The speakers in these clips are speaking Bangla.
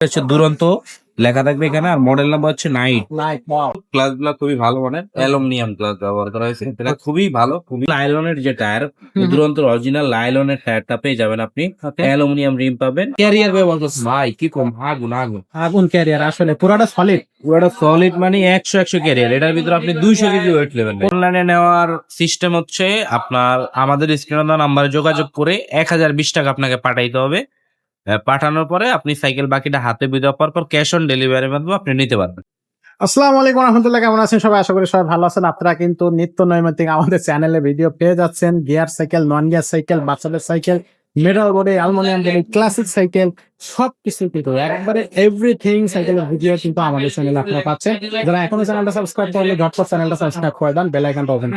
হচ্ছে দুরন্ত লেখা থাকবে এখানে আর মডেল নাম্বার হচ্ছে নাইট ওয়াও ক্লাসগুলা খুবই ভালো মানের অ্যালুমিনিয়াম ক্লাস ব্যবহার করা হয়েছে। এটা খুবই ভালো খুবই লাইলনের যে টায়ার দুরন্ত অরিজিনাল লাইলনের টায়ারটা পেয়ে যাবেন আপনি। অ্যালুমিনিয়াম রিম পাবেন। ক্যারিয়ার ব্যবহার করছে ভাই কি কম আগুন আগুন। আগুন ক্যারিয়ার আসলে পুরাটা সলিড ওটা সলিড মানে একশো একশো ক্যারিয়ার এটার ভিতরে আপনি দুইশো কেজি ওয়েট নেবেন অনলাইনে নেওয়ার সিস্টেম হচ্ছে আপনার আমাদের স্ক্রিনে নাম্বারে যোগাযোগ করে এক হাজার বিশ টাকা আপনাকে পাঠাইতে হবে। পাঠানোর পরে আপনি সাইকেল বাকিটা হাতে বিদেওয়ার পর পর ক্যাশ অন ডেলিভারি মাধ্যমে আপনি নিতে পারবেন। আসসালামু আলাইকুম রহমতুল্লাহ, কেমন আছেন? সবাই আশা করি সবাই ভালো আছেন। আপনারা কিন্তু নিত্য নৈমিত্তিক আমাদের চ্যানেলে ভিডিও পেয়ে যাচ্ছেন। Gear cycle non gear cycle বাচ্চাদের সাইকেল মেডাল বোর্ডে অ্যালমোনিয়াম ক্লাসিক সাইকেল সব কিছু কিন্তু একবারে এভরিথিং সাইকেলের ভিডিও কিন্তু আমাদের চ্যানেলে আপনারা পাচ্ছেন। যারা এখনও চ্যানেলটা সাবস্ক্রাইব ঝটপট চ্যানেলটা সাবস্ক্রাইব করে দেন বেল আইকনটা ওপেন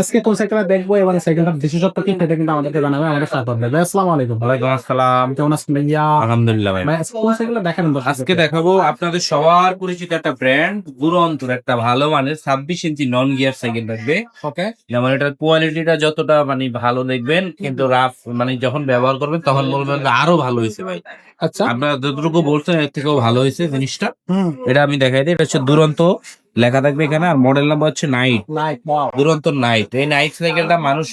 আজকে কোন সাইকেলটা দেখব এবং সাইকেলটার বিশেষত্ব কি সেটা কিন্তু আমাদেরকে জানাবে আমাদের সাথে দেবে আসসালামু আলাইকুম। ওয়ালাইকুম আসসালাম। কেমন আছেন ভাইয়া? আলহামদুলিল্লাহ ভাই। কোন সাইকেলটা দেখাবেন আজকে দেখাবো আপনাদের সবার পরিচিত একটা ব্র্যান্ড দুরন্তর একটা ভালো মানের ছাব্বিশ ইঞ্চি নন গিয়ার সাইকেল থাকবে। ওকে যেমন এটার কোয়ালিটিটা যতটা মানে ভালো দেখবেন কিন্তু রাফ মানে যখন ব্যবহার করবেন তখন বলবেন আরও ভালো হয়েছে ভাই। আচ্ছা। আপনারা যতটুকু বলছেন এর থেকেও ভালো হয়েছে জিনিসটা। এটা আমি দেখাই দিই এটা হচ্ছে দুরন্ত লেখা থাকবে এখানে আর মডেল নাম্বার হচ্ছে নাইট দুরন্ত নাইট এই নাইট সাইকেলটা মানুষ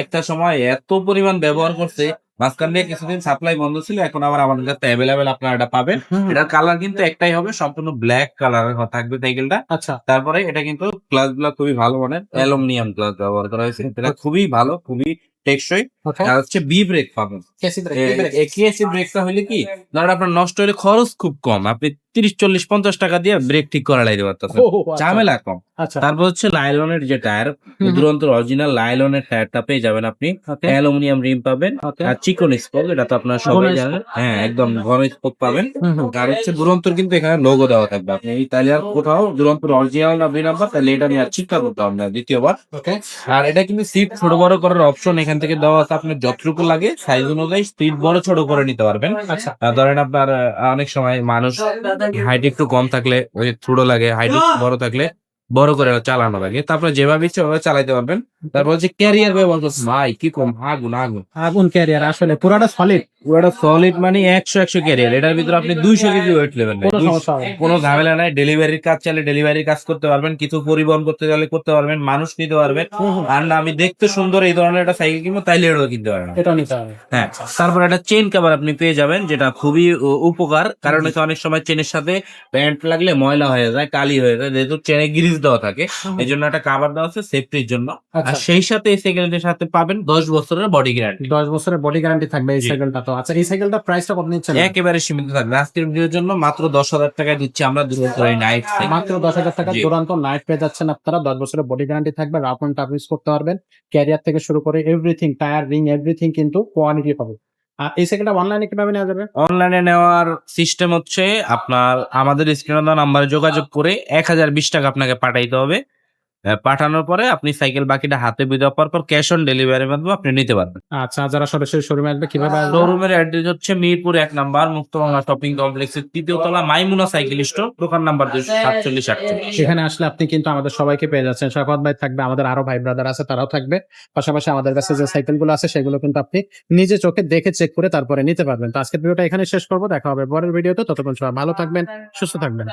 একটা সময় এত পরিমাণ ব্যবহার করছে মাঝখান দিয়ে কিছুদিন সাপ্লাই বন্ধ ছিল এখন আবার আমাদের কাছে অ্যাভেলেবেল আপনারা এটা পাবেন। এটার কালার কিন্তু একটাই হবে সম্পূর্ণ ব্ল্যাক কালারের থাকবে সাইকেলটা আচ্ছা। তারপরে এটা কিন্তু ক্লাসগুলা খুবই ভালো মানের অ্যালুমিনিয়াম ক্লাস ব্যবহার করা হয়েছে। এটা খুবই ভালো খুবই টেকসই। আর হচ্ছে বি ব্রেক পাবেন। কেসি ব্রেক কি ব্রেকটা হইলে কি? ধরেন আপনার নষ্ট হলে খরচ খুব কম। আপনি তিরিশ চল্লিশ পঞ্চাশ টাকা দিয়ে ব্রেক ঠিক করা লাইতে পারতেছেন ও, আচ্ছা। ঝামেলা কম। আচ্ছা। তারপর হচ্ছে লাইলনের যে টায়ার। দুরন্ত অরিজিনাল লাইলনের টায়ারটা পেয়ে যাবেন আপনি। অ্যালুমিনিয়াম রিম পাবেন আর চিকন স্পোক এটা তো আপনারা সবাই জানেন। হ্যাঁ একদম ঘন স্পোক পাবেন। আর হচ্ছে দুরন্তর কিন্তু এখানে লোগো দেওয়া থাকবে। আপনি তাহলে আর কোথাও দুরন্তর অরিজিনাল না দুই নাম্বার তাহলে এটা নিয়ে আর চিন্তা করতে হবে না দ্বিতীয়বার আর এটা কিন্তু সিট ছোট বড় করার অপশন এখান থেকে দেওয়া আছে আপনার যতটুকু লাগে সাইজ অনুযায়ী সিট বড় ছোট করে নিতে পারবেন। আচ্ছা। ধরেন আপনার অনেক সময় মানুষ হাইট একটু কম থাকলে ওই ছোট লাগে হাইট বড় থাকলে বড় করে চালানো লাগে। তারপরে যেভাবে ইচ্ছে ওভাবে চালাইতে পারবেন। তারপর হচ্ছে ক্যারিয়ার ব্যবহার করছে ভাই কি কম? আগুন আগুন। আগুন ক্যারিয়ার আসলে পুরাটা সলিড পুরোটা সলিড মানে একশো একশো ক্যারিয়ার এটার ভিতরে আপনি দুইশো কেজি ওয়েট নেবেন কোনো ঝামেলা নাই। ডেলিভারির কাজ চাইলে ডেলিভারির কাজ করতে পারবেন কিছু পরিবহন করতে চাইলে করতে পারবেন মানুষ নিতে পারবেন। আর না আমি দেখতে সুন্দর এই ধরনের একটা সাইকেল কিনবো তাইলে এটাও কিনতে পারবেন। এটা নিতে হবে। হ্যাঁ তারপর একটা চেন কভার আপনি পেয়ে যাবেন যেটা খুবই উপকার। কারণ হচ্ছে অনেক সময় চেনের সাথে প্যান্ট লাগলে ময়লা হয়ে যায় কালি হয়ে যায় যেহেতু চেনে গ্রিজ দেওয়া থাকে এই জন্য একটা কাভার দেওয়া আছে সেফটির জন্য। আর আচ্ছা। সেই সাথে এই সাইকেলটির সাথে পাবেন দশ বছরের বডি গ্যারান্টি দশ বছরের বডি গ্যারান্টি থাকবে এই। সাইকেলটা তো। আচ্ছা এই সাইকেলটা প্রাইসটা কত নিচ্ছেন? একেবারে সীমিত থাকবে। আজকের ভিডিওর জন্য মাত্র দশ হাজার টাকায় দিচ্ছি আমরা দুরন্ত এই নাইট মাত্র দশ হাজার টাকা। দুরান্ত নাইট পেয়ে যাচ্ছেন আপনারা। দশ বছরের বডি গ্যারান্টি থাকবে রাফ অ্যান্ড টাফ ইউজ করতে পারবেন। ক্যারিয়ার থেকে শুরু করে এভরিথিং টায়ার রিং এভরিথিং কিন্তু কোয়ালিটি পাবে আর এই সাইকেলটা অনলাইনে কীভাবে নেওয়া যাবে? অনলাইনে নেওয়ার সিস্টেম হচ্ছে আপনার আমাদের স্ক্রিনে দেওয়া নাম্বারে যোগাযোগ করে এক হাজার বিশ টাকা আপনাকে পাঠাইতে হবে। পাঠানোর পরে আপনি সাইকেল বাকিটা হাতে বিদেওয়ার পর পর ক্যাশ অন ডেলিভারির মাধ্যমে আপনি নিতে পারবেন। আচ্ছা যারা সরাসরি শোরুমে আসবে কীভাবে শোরুমের অ্যাড্রেস হচ্ছে মিরপুর এক নাম্বার মুক্তবাংলা শপিং কমপ্লেক্সের তৃতীয় তলা মাইমুনা সাইকেল স্টোর দোকান নাম্বার দুশো সাতচল্লিশ আটচল্লিশ। সেখানে আসলে আপনি কিন্তু আমাদের সবাইকে পেয়ে যাচ্ছেন। শফাত ভাই থাকবে আমাদের আরও ভাই ব্রাদার আছে তারাও থাকবে। পাশাপাশি আমাদের কাছে যে সাইকেলগুলো আছে সেগুলো কিন্তু আপনি নিজে চোখে দেখে চেক করে তারপরে নিতে পারবেন। তো আজকের ভিডিওটা এখানে শেষ করব দেখা হবে পরের ভিডিওতে। ততক্ষণ সবাই ভালো থাকবেন সুস্থ থাকবেন।